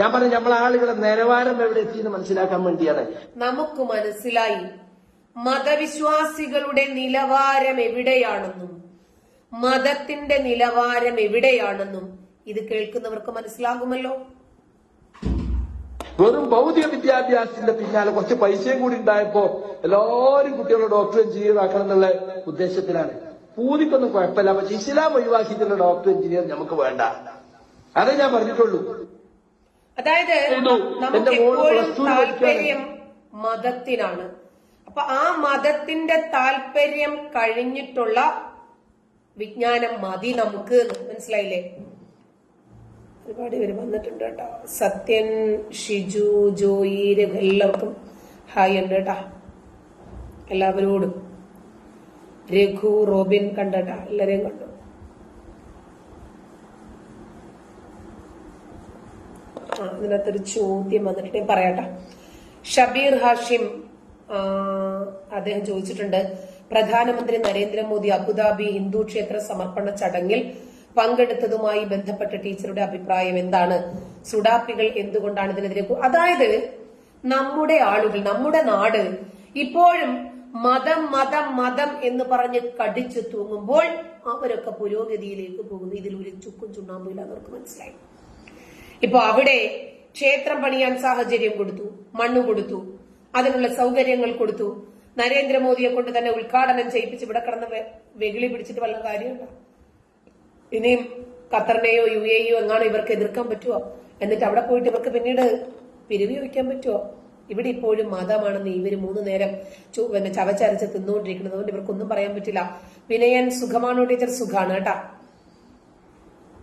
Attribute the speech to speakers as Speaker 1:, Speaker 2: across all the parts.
Speaker 1: ഞാൻ പറഞ്ഞു നമ്മളെ ആളുകളെ നിലവാരം എവിടെ എത്തി എന്ന് മനസ്സിലാക്കാൻ വേണ്ടിയാണ്.
Speaker 2: നമുക്ക് മനസ്സിലായി. മതവിശ്വാസികളുടെ നിലവാരം എവിടെയാണെന്നും മതത്തിന്റെ നിലവാരം എവിടെയാണെന്നും ഇത് കേൾക്കുന്നവർക്ക് മനസ്സിലാകുമല്ലോ.
Speaker 1: വെറും ഭൗതിക വിദ്യാഭ്യാസത്തിന്റെ പിന്നാലെ കുറച്ച് പൈസയും കൂടി ഉണ്ടായപ്പോ എല്ലാവരും കുട്ടികളെ ഡോക്ടർ എഞ്ചിനീയറാക്കണം എന്നുള്ള ഉദ്ദേശത്തിലാണ്. പൂതിക്കൊന്നും കുഴപ്പമില്ല. പക്ഷെ ഇസ്ലാം ഒഴിവാക്കിയിട്ടുള്ള ഡോക്ടർ എഞ്ചിനീയർ നമുക്ക് വേണ്ട. അതേ ഞാൻ പറഞ്ഞിട്ടുള്ളൂ.
Speaker 2: അതായത്. നമുക്ക് എപ്പോഴും താല്പര്യം മതത്തിനാണ്. അപ്പൊ ആ മതത്തിന്റെ താല്പര്യം കഴിഞ്ഞിട്ടുള്ള വിജ്ഞാനം മതി നമുക്ക്. മനസ്സിലായില്ലേ? ഒരുപാട് പേര് വന്നിട്ടുണ്ട് കേട്ടോ. സത്യൻ ഷിജു ജോയി രഘു എല്ലാവർക്കും ഹായ് ഉണ്ട് കേട്ടാ. എല്ലാവരോടും. രഘു റോബിൻ കണ്ടട്ടാ എല്ലാരെയും കണ്ടു ആ ഇതിനകത്തൊരു ചോദ്യം വന്നിട്ട് ഞാൻ പറയാട്ടെ ഷബീർ ഹാഷിം അദ്ദേഹം ചോദിച്ചിട്ടുണ്ട് പ്രധാനമന്ത്രി നരേന്ദ്രമോദി അബുദാബി ഹിന്ദു ക്ഷേത്ര സമർപ്പണ ചടങ്ങിൽ പങ്കെടുത്തതുമായി ബന്ധപ്പെട്ട ടീച്ചറുടെ അഭിപ്രായം എന്താണ്? സുഡാപ്പികൾ എന്തുകൊണ്ടാണ് ഇതിനെതിരെ അതായത് നമ്മുടെ ആളുകൾ നമ്മുടെ നാട് ഇപ്പോഴും മതം മതം മതം എന്ന് പറഞ്ഞ് കടിച്ചു തൂങ്ങുമ്പോൾ അവരൊക്കെ പുരോഗതിയിലേക്ക് പോകുന്നു. ഇതിൽ ഒരു ചുക്കും ചുണ്ണാമ്പില്ല അവർക്ക് മനസ്സിലായി. ഇപ്പൊ അവിടെ ക്ഷേത്രം പണിയാൻ സാഹചര്യം കൊടുത്തു മണ്ണ് കൊടുത്തു അതിനുള്ള സൗകര്യങ്ങൾ കൊടുത്തു. നരേന്ദ്രമോദിയെ കൊണ്ട് തന്നെ ഉദ്ഘാടനം ചെയ്യിപ്പിച്ച് ഇവിടെ കിടന്ന് വെകിളി പിടിച്ചിട്ട് വല്ല കാര്യമുണ്ടോ? ഇനിയും ഖത്തറിനെയോ യു എയോ എങ്ങാണോ ഇവർക്ക് എതിർക്കാൻ പറ്റുമോ എന്നിട്ട് അവിടെ പോയിട്ട് ഇവർക്ക് പിന്നീട് പിരിവി വയ്ക്കാൻ പറ്റുമോ ഇവിടെ ഇപ്പോഴും മതമാണെന്ന് ഇവർ മൂന്ന് നേരം പിന്നെ ചവച്ചരച്ച് തിന്നുകൊണ്ടിരിക്കുന്നത് അതുകൊണ്ട് ഇവർക്കൊന്നും പറയാൻ പറ്റില്ല. വിനയൻ സുഖമാണോ ടീച്ചർ? സുഖാണ് കേട്ടാ.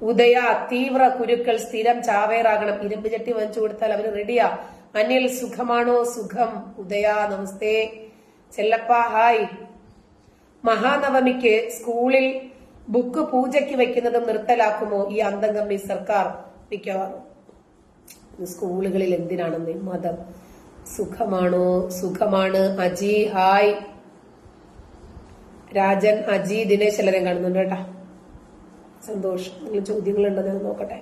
Speaker 2: ഉദയ തീവ്ര കുരുക്കൾ സ്ഥിരം ചാവേറാകണം. ഇരുമ്പ് ചട്ടി വാങ്ങിച്ചു കൊടുത്താൽ അവർ റെഡിയാ അനിൽ സുഖമാണോ? സുഖം. ഉദയ നമസ്തേ. ചെല്ലപ്പ ഹായ്. മഹാനവമിക്ക് സ്കൂളിൽ ബുക്ക് പൂജയ്ക്ക് വെക്കുന്നതും നിർത്തലാക്കുമോ? ഈ അന്തംഗമ്മി സർക്കാർ മിക്കവാറും. സ്കൂളുകളിൽ എന്തിനാണെന്ന്? മതം. സുഖമാണോ? സുഖമാണ്. അജി ഹായ്. രാജൻ അജി ദിനേശ് എല്ലാവരും കാണുന്നുണ്ട് കേട്ടാ. സന്തോഷം നിങ്ങൾ ചോദ്യങ്ങളുണ്ടോ? ഞാൻ നോക്കട്ടെ.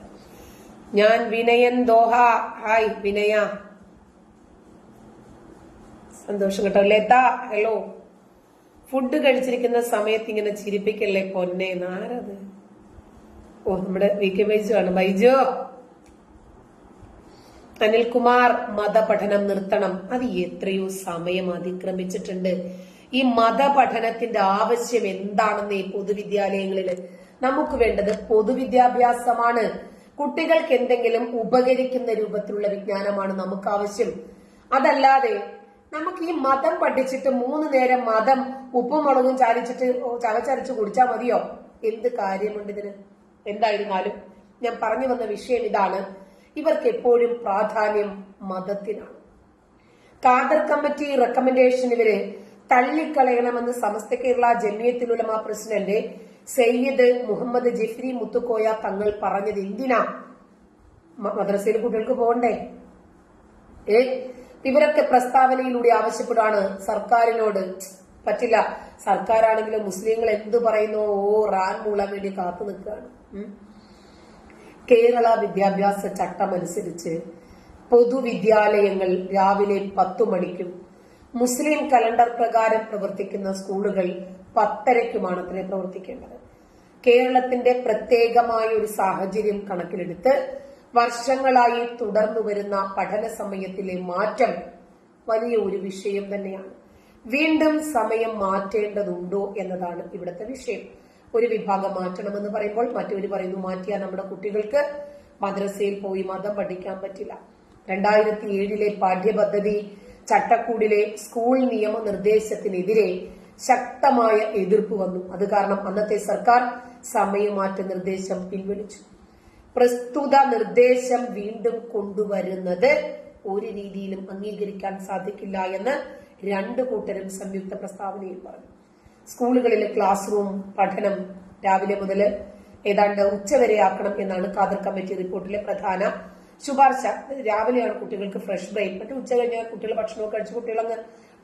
Speaker 2: ഞാൻ വിനയൻ ദോഹ. ഹായ് വിനയ. സന്തോഷം കേട്ടോ. ലത ഹലോ ഫുഡ് കഴിച്ചിരിക്കുന്ന സമയത്ത് ഇങ്ങനെ ചിരിപ്പിക്കല്ലേ പൊന്നെ? നാരത് ഓ നമ്മുടെ വി കെ ബൈജു ആണ്. ബൈജു. അനിൽകുമാർ മതപഠനം നിർത്തണം. അത് എത്രയോ സമയം അതിക്രമിച്ചിട്ടുണ്ട്. ഈ മതപഠനത്തിന്റെ ആവശ്യം എന്താണെന്ന് ഈ പൊതുവിദ്യാലയങ്ങളിൽ നമുക്ക് വേണ്ടത് പൊതുവിദ്യാഭ്യാസമാണ്. കുട്ടികൾക്ക് എന്തെങ്കിലും ഉപകരിക്കുന്ന രൂപത്തിലുള്ള വിജ്ഞാനമാണ് നമുക്ക് ആവശ്യം അതല്ലാതെ നമുക്ക് ഈ മതം പഠിച്ചിട്ട് മൂന്ന് നേരം മതം ഉപ്പും മുളകും ചാലിച്ചിട്ട് ചവച്ചരച്ച് കുടിച്ചാൽ മതിയോ? എന്ത് കാര്യമുണ്ട് ഇതിന്? എന്തായിരുന്നാലും ഞാൻ പറഞ്ഞു വന്ന വിഷയം ഇതാണ്. ഇവർക്ക് എപ്പോഴും പ്രാധാന്യം മതത്തിനാണ്. കാദർ കമ്മിറ്റി റെക്കമെൻഡേഷൻ ഇവർ തള്ളിക്കളയണമെന്ന് സമസ്ത കേരള ജമിയത്തുലമ പ്രസിഡന്റ് സയ്യിദ് മുഹമ്മദ് ജഫ്രി മുത്തുക്കോയ തങ്ങൾ പറഞ്ഞത് എന്തിനാ? മദ്രസയിൽ കുട്ടികൾക്ക് പോകണ്ടേ? ഏ? ഇവരൊക്കെ പ്രസ്താവനയിലൂടെ ആവശ്യപ്പെടുകയാണ് സർക്കാരിനോട് പറ്റില്ല. സർക്കാരാണെങ്കിലും മുസ്ലിങ്ങൾ എന്ത് പറയുന്നു ഓ റാൻ മൂളാൻ വേണ്ടി കാത്തു നിൽക്കുകയാണ്. കേരള വിദ്യാഭ്യാസ ചട്ടം അനുസരിച്ച് പൊതുവിദ്യാലയങ്ങൾ രാവിലെ പത്തു മണിക്കും മുസ്ലിം കലണ്ടർ പ്രകാരം പ്രവർത്തിക്കുന്ന സ്കൂളുകൾ പത്തരയ്ക്കുമാണ് അത്രേ പ്രവർത്തിക്കേണ്ടത്. കേരളത്തിന്റെ പ്രത്യേകമായ ഒരു സാഹചര്യം കണക്കിലെടുത്ത് വർഷങ്ങളായി തുടർന്നു വരുന്ന പഠന സമയത്തിലെ മാറ്റം വലിയ ഒരു വിഷയം തന്നെയാണ്. വീണ്ടും സമയം മാറ്റേണ്ടതുണ്ടോ എന്നതാണ് ഇവിടുത്തെ വിഷയം. ഒരു വിഭാഗം മാറ്റണമെന്ന് പറയുമ്പോൾ മറ്റൊരു പറയുന്നു മാറ്റിയാൽ നമ്മുടെ കുട്ടികൾക്ക് മദ്രസയിൽ പോയി മതം പഠിക്കാൻ പറ്റില്ല. രണ്ടായിരത്തി ഏഴിലെ പാഠ്യപദ്ധതി ചട്ടക്കൂടിലെ സ്കൂൾ നിയമനിർദ്ദേശത്തിനെതിരെ ശക്തമായ എതിർപ്പ് വന്നു. അത് കാരണം അന്നത്തെ സർക്കാർ സമയമാറ്റ നിർദ്ദേശം പിൻവലിച്ചു. പ്രസ്തുത നിർദ്ദേശം വീണ്ടും കൊണ്ടുവരുന്നത് ഒരു രീതിയിലും അംഗീകരിക്കാൻ സാധിക്കില്ല എന്ന് രണ്ടു കൂട്ടരും സംയുക്ത പ്രസ്താവനയിൽ പറഞ്ഞു. സ്കൂളുകളിലെ ക്ലാസ് റൂം പഠനം രാവിലെ മുതൽ ഏതാണ്ട് ഉച്ചവരെ ആക്കണം എന്നാണ് ഖാദർ കമ്മിറ്റി റിപ്പോർട്ടിലെ പ്രധാന ശുപാർശ. രാവിലെയാണ് കുട്ടികൾക്ക് ഫ്രഷ് ബ്രേക്ക് മറ്റു ഉച്ച കഴിഞ്ഞാൽ കുട്ടികൾ ഭക്ഷണമൊക്കെ കഴിച്ച് കുട്ടികളങ്ങ്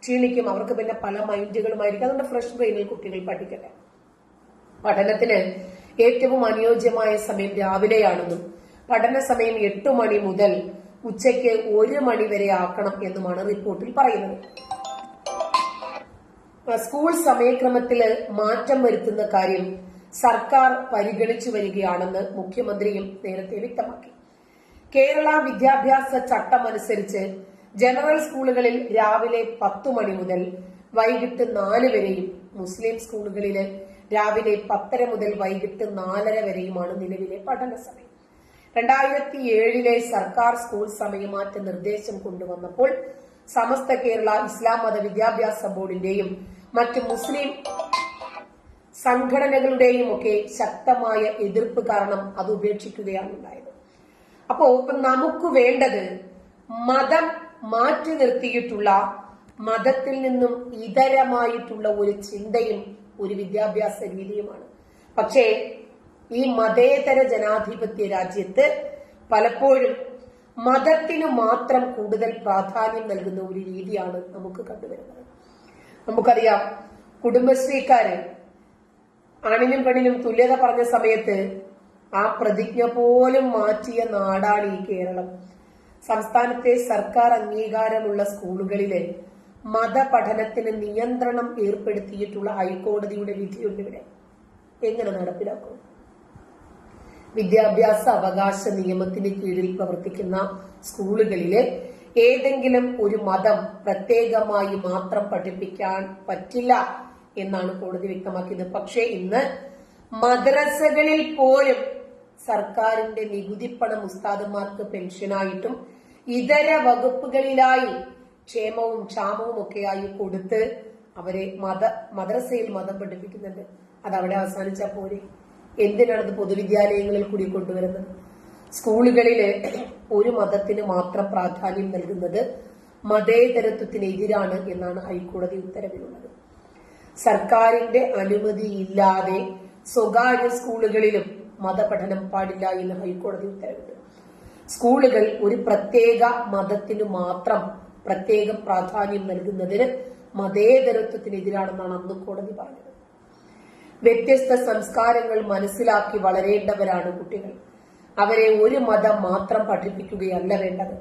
Speaker 2: ക്ഷീണിക്കും. അവർക്ക് പിന്നെ പല മൈൻഡുകളുമായിരിക്കും. അതുകൊണ്ട് ഫ്രഷ് ബ്രെയിനിൽ കുട്ടികൾ പഠിക്കട്ടെ. പഠനത്തിന് ഏറ്റവും അനുയോജ്യമായ സമയം രാവിലെയാണെന്നും പഠന സമയം എട്ട് മണി മുതൽ ഉച്ചയ്ക്ക് ഒരു മണി വരെ ആക്കണം എന്നുമാണ് റിപ്പോർട്ടിൽ പറയുന്നത്. സ്കൂൾ സമയക്രമത്തിൽ മാറ്റം വരുത്തുന്ന കാര്യം സർക്കാർ പരിഗണിച്ചു വരികയാണെന്ന് മുഖ്യമന്ത്രിയും നേരത്തെ വ്യക്തമാക്കി. കേരള വിദ്യാഭ്യാസ ചട്ടമനുസരിച്ച് ജനറൽ സ്കൂളുകളിൽ രാവിലെ പത്തു മണി മുതൽ വൈകിട്ട് നാല് വരെയും മുസ്ലിം സ്കൂളുകളിൽ രാവിലെ പത്തര മുതൽ വൈകിട്ട് നാലര വരെയുമാണ് നിലവിലെ പഠന സമയം രണ്ടായിരത്തി ഏഴിലെ സർക്കാർ സ്കൂൾ സമയമാറ്റ നിർദ്ദേശം കൊണ്ടുവന്നപ്പോൾ സമസ്ത കേരള ഇസ്ലാം മത വിദ്യാഭ്യാസ ബോർഡിന്റെയും മറ്റ് മുസ്ലിം സംഘടനകളുടെയും ഒക്കെ ശക്തമായ എതിർപ്പ് കാരണം അത് ഉപേക്ഷിക്കുകയാണ് ഉണ്ടായത്. അപ്പോ നമുക്ക് വേണ്ടത് മതം മാറ്റി നിർത്തിയിട്ടുള്ള മതത്തിൽ നിന്നും ഇതരമായിട്ടുള്ള ഒരു ചിന്തയും ഒരു വിദ്യാഭ്യാസ രീതിയുമാണ്. പക്ഷേ ഈ മതേതര ജനാധിപത്യ രാജ്യത്ത് പലപ്പോഴും മതത്തിന് മാത്രം കൂടുതൽ പ്രാധാന്യം നൽകുന്ന ഒരു രീതിയാണ് നമുക്ക് കണ്ടുവരുന്നത്. നമുക്കറിയാം കുടുംബശ്രീക്കാര് ആണിനും പെണ്ണിനും തുല്യത പറഞ്ഞ സമയത്ത് ആ പ്രതിജ്ഞ പോലും മാറ്റിയ നാടാണ് ഈ കേരളം. സംസ്ഥാനത്തെ സർക്കാർ അംഗീകാരമുള്ള സ്കൂളുകളിലെ മതപഠനത്തിന് നിയന്ത്രണം ഏർപ്പെടുത്തിയിട്ടുള്ള ഹൈക്കോടതിയുടെ വിധിയുണ്ട് ഇവിടെ. എങ്ങനെ നടപ്പിലാക്കും? വിദ്യാഭ്യാസ അവകാശ നിയമത്തിന് കീഴിൽ പ്രവർത്തിക്കുന്ന സ്കൂളുകളിലെ ഏതെങ്കിലും ഒരു മതം പ്രത്യേകമായി മാത്രം പഠിപ്പിക്കാൻ പറ്റില്ല എന്നാണ് കോടതി വ്യക്തമാക്കിയത്. പക്ഷേ ഇന്ന് മദ്രസകളിൽ പോലും സർക്കാരിന്റെ നികുതിപ്പണം ഉസ്താദന്മാർക്ക് പെൻഷനായിട്ടും ഇതര വകുപ്പുകളിലായി ക്ഷേമവും ക്ഷാമവും ഒക്കെയായി കൊടുത്ത് അവരെ മത മദ്രസയിൽ മതം പഠിപ്പിക്കുന്നുണ്ട്. അത് അവിടെ അവസാനിച്ചാൽ പോരെ. എന്തിനാണ് ഇത് പൊതുവിദ്യാലയങ്ങളിൽ കൂടി കൊണ്ടുവരുന്നത്? സ്കൂളുകളിൽ ഒരു മതത്തിന് മാത്രം പ്രാധാന്യം നൽകുന്നത് മതേതരത്വത്തിനെതിരാണ് എന്നാണ് ഹൈക്കോടതി ഉത്തരവിലുള്ളത്. സർക്കാരിന്റെ അനുമതിയില്ലാതെ സ്വകാര്യ സ്കൂളുകളിലും മതപഠനം പാടില്ല എന്ന് ഹൈക്കോടതി ഉത്തരവിട്ടു. സ്കൂളുകൾ ഒരു പ്രത്യേക മതത്തിന് മാത്രം പ്രത്യേക പ്രാധാന്യം നൽകുന്നതിന് മതേതരത്വത്തിനെതിരാണെന്നാണ് അന്ന് കോടതി പറഞ്ഞത്. വ്യത്യസ്ത സംസ്കാരങ്ങൾ മനസ്സിലാക്കി വളരേണ്ടവരാണ് കുട്ടികൾ. അവരെ ഒരു മതം മാത്രം പഠിപ്പിക്കുകയല്ല വേണ്ടത്.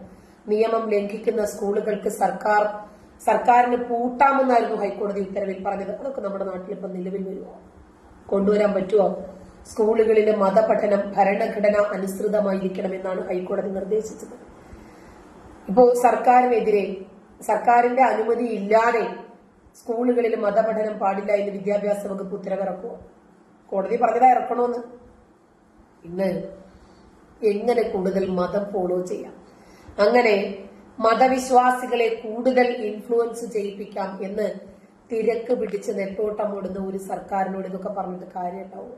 Speaker 2: നിയമം ലംഘിക്കുന്ന സ്കൂളുകൾക്ക് സർക്കാർ സർക്കാരിന് പൂട്ടാമെന്നായിരുന്നു ഹൈക്കോടതി ഉത്തരവിൽ പറഞ്ഞത്. അതൊക്കെ നമ്മുടെ നാട്ടിൽ ഇപ്പം നിലവിൽ വരുമോ കൊണ്ടുവരാൻ പറ്റുമോ സ്കൂളുകളിലെ മതപഠനം ഭരണഘടന അനുസൃതമായിരിക്കണമെന്നാണ് ഹൈക്കോടതി നിർദ്ദേശിച്ചത്. ഇപ്പോൾ സർക്കാരിനെതിരെ സർക്കാരിന്റെ അനുമതി ഇല്ലാതെ സ്കൂളുകളിൽ മതപഠനം പാടില്ല എന്ന് വിദ്യാഭ്യാസ വകുപ്പ് ഉത്തരവിറക്കുക കോടതി പറഞ്ഞതാ ഇറക്കണമെന്ന് ഇന്ന് എങ്ങനെ കൂടുതൽ മതം ഫോളോ ചെയ്യാം? അങ്ങനെ മതവിശ്വാസികളെ കൂടുതൽ ഇൻഫ്ലുവൻസ് ചെയ്യിപ്പിക്കാം എന്ന് തിരക്ക് പിടിച്ച് നെട്ടോട്ടം ഓടുന്ന ഒരു സർക്കാരിനോട് ഇതൊക്കെ പറഞ്ഞിട്ട് കാര്യമുണ്ടാവും?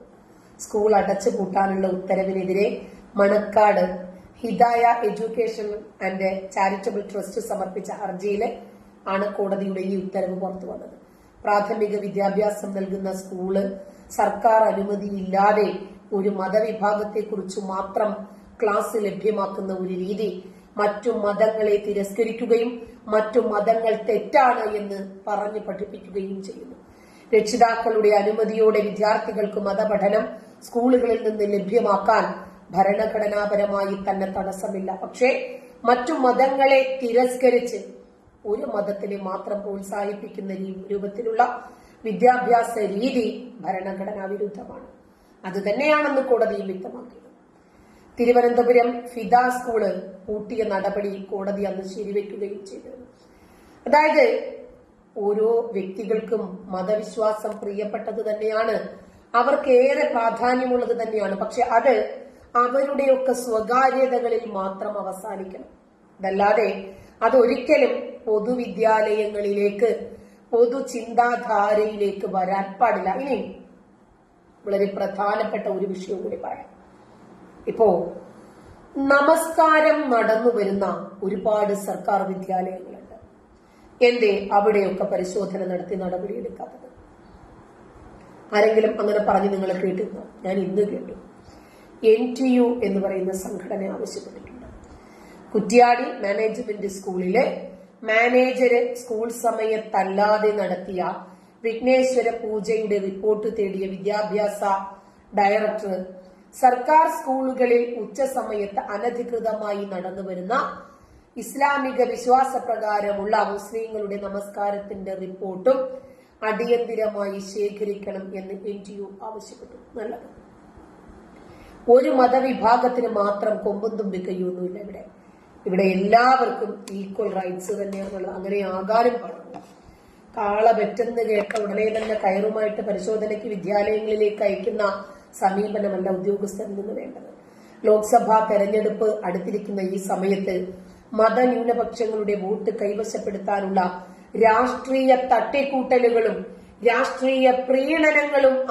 Speaker 2: സ്കൂൾ അടച്ചു പൂട്ടാനുള്ള ഉത്തരവിനെതിരെ Manakkad Hidaya education and charitable trust സമർപ്പിച്ച ഹർജിയിൽ ആണ് കോടതിയുടെ ഈ ഉത്തരവ് പുറത്തു വന്നത്. പ്രാഥമിക വിദ്യാഭ്യാസം നൽകുന്ന സ്കൂൾ സർക്കാർ അനുമതിയില്ലാതെ ഒരു മതവിഭാഗത്തെക്കുറിച്ച് മാത്രം ക്ലാസ് ലഭ്യമാക്കുന്ന ഒരു രീതി മറ്റു മതങ്ങളെ തിരസ്കരിക്കുകയും മറ്റു മതങ്ങൾ തെറ്റാണ് എന്ന് പറഞ്ഞ് പഠിപ്പിക്കുകയും ചെയ്യുന്നു. രക്ഷിതാക്കളുടെ അനുമതിയോടെ വിദ്യാർത്ഥികൾക്ക് മതപഠനം സ്കൂളുകളിൽ നിന്ന് ലഭ്യമാക്കാൻ ഭരണഘടനാപരമായി തന്നെ തടസ്സമില്ല. പക്ഷേ മറ്റു മതങ്ങളെ തിരസ്കരിച്ച് ഒരു മതത്തിനെ മാത്രം പ്രോത്സാഹിപ്പിക്കുന്ന രൂപത്തിലുള്ള വിദ്യാഭ്യാസ രീതി ഭരണഘടനാ വിരുദ്ധമാണ്. അത് തന്നെയാണെന്ന് കോടതിയിൽ വ്യക്തമാക്കിയത് തിരുവനന്തപുരം ഫിദ സ്കൂൾ പൂട്ടിയ നടപടി കോടതി അന്ന് ശരിവെക്കുകയും ചെയ്തിരുന്നു അതായത് ഓരോ വ്യക്തികൾക്കും മതവിശ്വാസം പ്രിയപ്പെട്ടത് തന്നെയാണ്. അവർക്ക് ഏറെ പ്രാധാന്യമുള്ളത് തന്നെയാണ്. പക്ഷെ അത് അവരുടെയൊക്കെ സ്വകാര്യതകളിൽ മാത്രം അവസാനിക്കണം. അതല്ലാതെ അതൊരിക്കലും പൊതുവിദ്യാലയങ്ങളിലേക്ക് പൊതു ചിന്താധാരയിലേക്ക് വരാൻ പാടില്ല. ഇനി വളരെ പ്രധാനപ്പെട്ട ഒരു വിഷയം കൂടി പറയാം. ഇപ്പോ നമസ്കാരം നടന്നു വരുന്ന ഒരുപാട് സർക്കാർ വിദ്യാലയങ്ങളുണ്ട് എന്തേ അവിടെയൊക്കെ പരിശോധന നടത്തി നടപടിയെടുക്കാത്തത്? ആരെങ്കിലും അങ്ങനെ പറഞ്ഞ് നിങ്ങൾ കേട്ടിരുന്നോ? ഞാൻ ഇന്ന് കേട്ടു. എൻ ടി യു എന്ന് പറയുന്ന സംഘടന ആവശ്യപ്പെട്ടിട്ടുണ്ട്. കുറ്റ്യാടി മാനേജ്മെന്റ് സ്കൂളിലെ മാനേജര് സ്കൂൾ സമയത്തല്ലാതെ നടത്തിയ വിഘ്നേശ്വര പൂജയുടെ റിപ്പോർട്ട് തേടിയ വിദ്യാഭ്യാസ ഡയറക്ടർ സർക്കാർ സ്കൂളുകളിൽ ഉച്ചസമയത്ത് അനധികൃതമായി നടന്നുവരുന്ന ഇസ്ലാമിക വിശ്വാസപ്രകാരമുള്ള മുസ്ലിങ്ങളുടെ നമസ്കാരത്തിന്റെ റിപ്പോർട്ടും അടിയന്തിരമായി ശേഖരിക്കണം എന്ന് എൻ ടി യു ആവശ്യപ്പെട്ടു. നല്ലത്. ഒരു മതവിഭാഗത്തിന് മാത്രം കൊമ്പും തുമ്പി കയ്യൊന്നുമില്ല ഇവിടെ. ഇവിടെ എല്ലാവർക്കും ഈക്വൽ റൈറ്റ്സ് തന്നെയാണുള്ളത്. അങ്ങനെ ആകാനും പാടില്ല. കാള പെറ്റെന്ന് കേട്ട ഉടനെ തന്നെ കയറുമായിട്ട് പരിശോധനയ്ക്ക് വിദ്യാലയങ്ങളിലേക്ക് അയക്കുന്ന സമീപനമല്ല ഉദ്യോഗസ്ഥരിൽ നിന്ന് വേണ്ടത്. ലോക്സഭാ തെരഞ്ഞെടുപ്പ് അടുത്തിരിക്കുന്ന ഈ സമയത്ത് മതന്യൂനപക്ഷങ്ങളുടെ വോട്ട് കൈവശപ്പെടുത്താനുള്ള രാഷ്ട്രീയ തട്ടിക്കൂട്ടലുകളും രാഷ്ട്രീയ പ്രീണനങ്ങളും